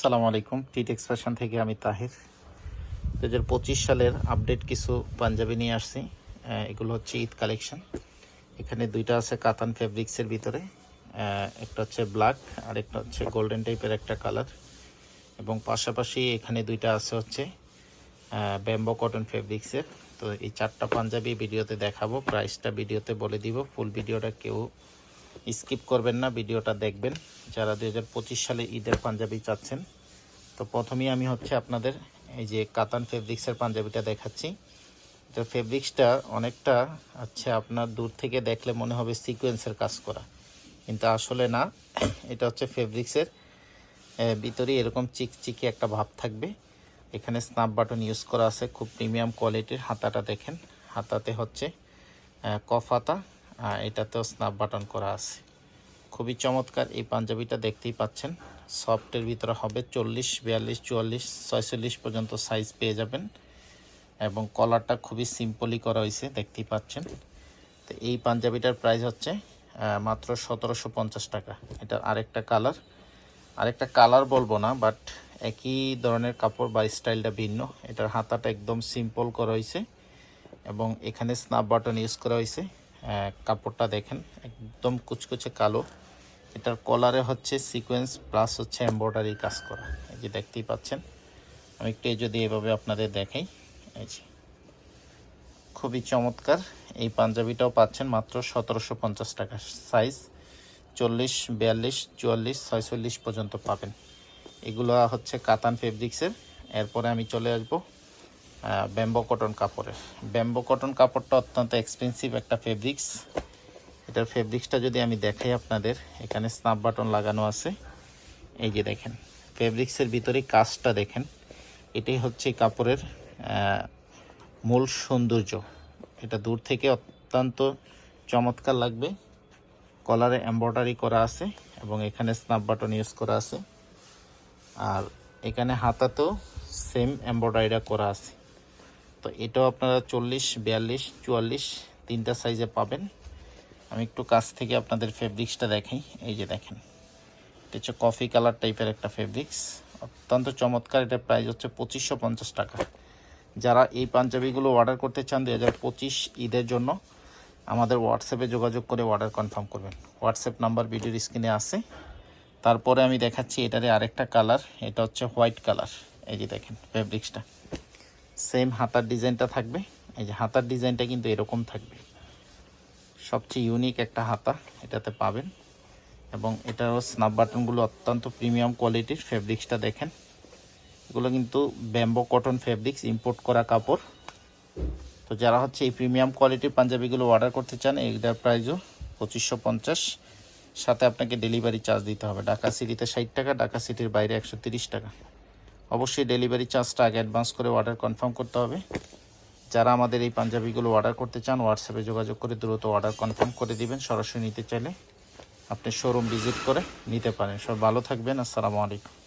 আসসালামু আলাইকুম। টিট এক্সপ্রেশন থেকে আমি তাহির। দু হাজার পঁচিশ সালের আপডেট কিছু পাঞ্জাবি নিয়ে আসছি। এগুলো হচ্ছে ঈদ কালেকশন এখানে দুইটা আছে কাতান ফেব্রিক্সের ভিতরে। একটা হচ্ছে ব্ল্যাক আর একটা হচ্ছে গোল্ডেন টাইপের একটা কালার এবং পাশাপাশি এখানে দুইটা আছে হচ্ছে ব্যাম্বো কটন ফেব্রিক্সের তো এই চারটা পাঞ্জাবি ভিডিওতে দেখাবো। প্রাইসটা ভিডিওতে বলে দিব। ফুল ভিডিওটা কেউ স্কিপ করবেন না ভিডিওটা দেখবেন। যারা দুই হাজার পঁচিশ সালে ঈদের পাঞ্জাবি চাচ্ছেন তো প্রথমেই আমি হচ্ছে আপনাদের এই যে কাতান ফেব্রিক্সের পাঞ্জাবিটা দেখাচ্ছি। এটা ফেব্রিক্সটা অনেকটা আচ্ছা আপনার দূর থেকে দেখলে মনে হবে সিকোয়েন্সের কাজ করা। কিন্তু আসলে না এটা হচ্ছে ফেব্রিক্সের ভিতরে এরকম চিকচিকি একটা ভাব থাকবে। এখানে স্ন্যাপ বাটন ইউজ করা আছে খুব প্রিমিয়াম কোয়ালিটির হাতাটা দেখেন। হাতাতে হচ্ছে আহ, কফ হাতা আর এটাতেও স্ন্যাপ বাটন করা আছে। খুবই চমৎকার এই পাঞ্জাবিটা দেখতেই পাচ্ছেন। সফটের ভিতরে হবে চল্লিশ, বিয়াল্লিশ, চুয়াল্লিশ, ছয়চল্লিশ পর্যন্ত সাইজ পেয়ে যাবেন। এবং কলারটা খুবই সিম্পলি করা হয়েছে, দেখতেই পাচ্ছেন। তো এই পাঞ্জাবিটার প্রাইস হচ্ছে মাত্র সতেরোশো পঞ্চাশ টাকা। এটা আরেকটা কালার আরেকটা কালার বলব না বাট একই ধরনের কাপড় বা স্টাইলটা ভিন্ন। এটার হাতাটা একদম সিম্পল করা হয়েছে। এবং এখানে স্ন্যাপ বাটন ইউজ করা হয়েছে। কাপড়টা দেখেন, একদম কুচকুচে কালো। এটার কলারে হচ্ছে সিকোয়েন্স প্লাস হচ্ছে এমব্রয়ডারি কাজ করা। এই যে দেখতেই পাচ্ছেন, আমি একটু যদি এভাবে আপনাদের দেখাই, এই যে। খুবই চমৎকার, এই পাঞ্জাবিটাও পাচ্ছেন মাত্র সতেরোশো পঞ্চাশ টাকা সাইজ চল্লিশ, বিয়াল্লিশ, চুয়াল্লিশ, ছয়চল্লিশ পর্যন্ত পাবেন। এগুলো হচ্ছে কাতান ফেব্রিক্সের এরপরে আমি চলে আসব ব্যাম্বো কটন কাপড়ের। ব্যাম্বো কটন কাপড়টা অত্যন্ত এক্সপেন্সিভ একটা ফেব্রিক্স এটার ফেব্রিক্সটা যদি আমি দেখাই আপনাদের, এখানে স্নাপ বাটন লাগানো আছে। এই যে দেখেন ফেব্রিক্সের ভিতরে কাজটা দেখেন। এটাই হচ্ছে কাপড়ের মূল সৌন্দর্য। এটা দূর থেকে অত্যন্ত চমৎকার লাগবে। কলারে এমব্রয়ডারি করা আছে এবং এখানে স্নাপ বাটন ইউজ করা আছে। আর এখানে হাতাতেও সেম এমব্রয়ডারিটা করা আছে। তো এটাও আপনারা চল্লিশ, বিয়াল্লিশ, চুয়াল্লিশ তিনটা সাইজে পাবেন। আমি একটু কাছ থেকে আপনাদের ফেব্রিক্সটা দেখাই। এই যে দেখেন, এটা হচ্ছে কফি কালার টাইপের একটা ফেব্রিক্স অত্যন্ত চমৎকার, এটার প্রাইস হচ্ছে পঁচিশশো পঞ্চাশ টাকা। যারা এই পাঞ্জাবিগুলো অর্ডার করতে চান দুই হাজার পঁচিশ ঈদের জন্য, আমাদের হোয়াটসঅ্যাপে যোগাযোগ করে অর্ডার কনফার্ম করবেন। হোয়াটসঅ্যাপ নাম্বার ভিডিওর স্ক্রিনে আছে। তারপরে আমি দেখাচ্ছি এটারে আরেকটা কালার এটা হচ্ছে হোয়াইট কালার এই যে দেখেন ফেব্রিক্সটা সেম হাতার ডিজাইনটা থাকবে। এই যে হাতার ডিজাইনটা কিন্তু এরকম থাকবে। সবচেয়ে ইউনিক একটা হাতা এটাতে পাবেন। এবং এটারও স্ন্যাপ বাটনগুলো অত্যন্ত প্রিমিয়াম কোয়ালিটির ফেব্রিক্সটা দেখেন। এগুলো কিন্তু ব্যাম্বো কটন ফেব্রিক্স ইম্পোর্ট করা কাপড়। তো যারা হচ্ছে এই প্রিমিয়াম কোয়ালিটির পাঞ্জাবিগুলো অর্ডার করতে চান এইটার প্রাইসও পঁচিশশো পঞ্চাশ। সাথে আপনাকে ডেলিভারি চার্জ দিতে হবে। ঢাকা সিটিতে ষাট টাকা, ঢাকা সিটির বাইরে একশো টাকা। অবশ্যই ডেলিভারি চার্জটা আগে অ্যাডভান্স করে অর্ডার কনফার্ম করতে হবে। যারা আমাদের এই পাঞ্জাবিগুলো অর্ডার করতে চান হোয়াটসঅ্যাপে যোগাযোগ করে দ্রুত অর্ডার কনফার্ম করে দিবেন, সরাসরি নিতে চাইলে আপনি শোরুম ভিজিট করে নিতে পারেন। সব ভালো থাকবেন, আসসালামু আলাইকুম।